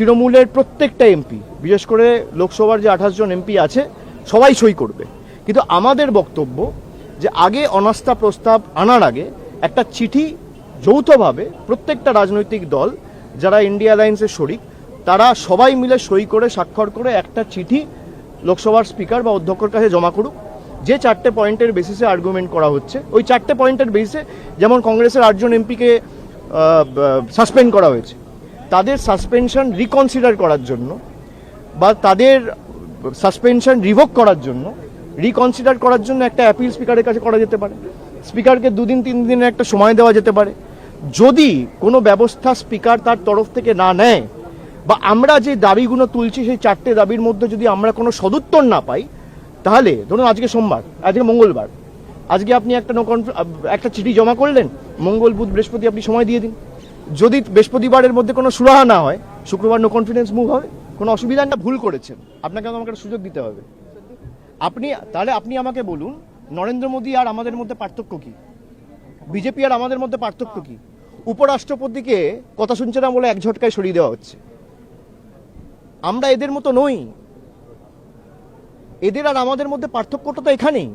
তৃণমূলের প্রত্যেকটা এমপি, বিশেষ করে লোকসভার যে আঠাশ জন এমপি আছে, সবাই সই করবে। কিন্তু আমাদের বক্তব্য যে আগে অনাস্থা প্রস্তাব আনার আগে একটা চিঠি যৌথভাবে প্রত্যেকটা রাজনৈতিক দল, যারা ইন্ডিয়া অ্যালায়েন্সের শরিক, তারা সবাই মিলে সই করে, স্বাক্ষর করে একটা চিঠি লোকসভার স্পিকার বা অধ্যক্ষর কাছে জমা করুক। যে চারটে পয়েন্টের বেসিসে আর্গুমেন্ট করা হচ্ছে, ওই চারটে পয়েন্টের বেসিসে যেমন কংগ্রেসের আটজন এমপিকে সাসপেন্ড করা হয়েছে তাদের সাসপেনশন রিকনসিডার করার জন্য বা তাদের সাসপেনশন রিভোক করার জন্য রিকনসিডার করার জন্য একটা অ্যাপিল স্পিকারের কাছে করা যেতে পারে। স্পিকারকে দুদিন, তিন দিনের একটা সময় দেওয়া যেতে পারে। যদি কোনো ব্যবস্থা স্পিকার তার তরফ থেকে না নেয় বা আমরা যে দাবিগুলো তুলছি সেই চারটে দাবির মধ্যে যদি আমরা কোনো সদুত্তর না পাই, তাহলে ধরুন আজকে সোমবার, আজকে মঙ্গলবার, আজকে আপনি একটা নো একটা চিঠি জমা করলেন, মঙ্গল, বুধ, বৃহস্পতি আপনি সময় দিয়ে দিন। যদি বৃহস্পতিবারের মধ্যে কোনো সুরাহা না হয়, শুক্রবার নো কনফিডেন্স মুভ হবে, কোনো অসুবিধা না, ভুল করেছেন। আপনাকে আমাকে সুযোগ দিতে হবে। আপনি, তাহলে আপনি আমাকে বলুন, নরেন্দ্র মোদী আর আমাদের মধ্যে পার্থক্য কি? বিজেপি আর আমাদের মধ্যে পার্থক্য কি? উপরাষ্ট্রপতিকে কথা শুনছে না বলে এক ঝটকায় সরিয়ে দেওয়া হচ্ছে। আমরা এদের মতো নই। এদের আর আমাদের মধ্যে পার্থক্যটা তো এখানেই।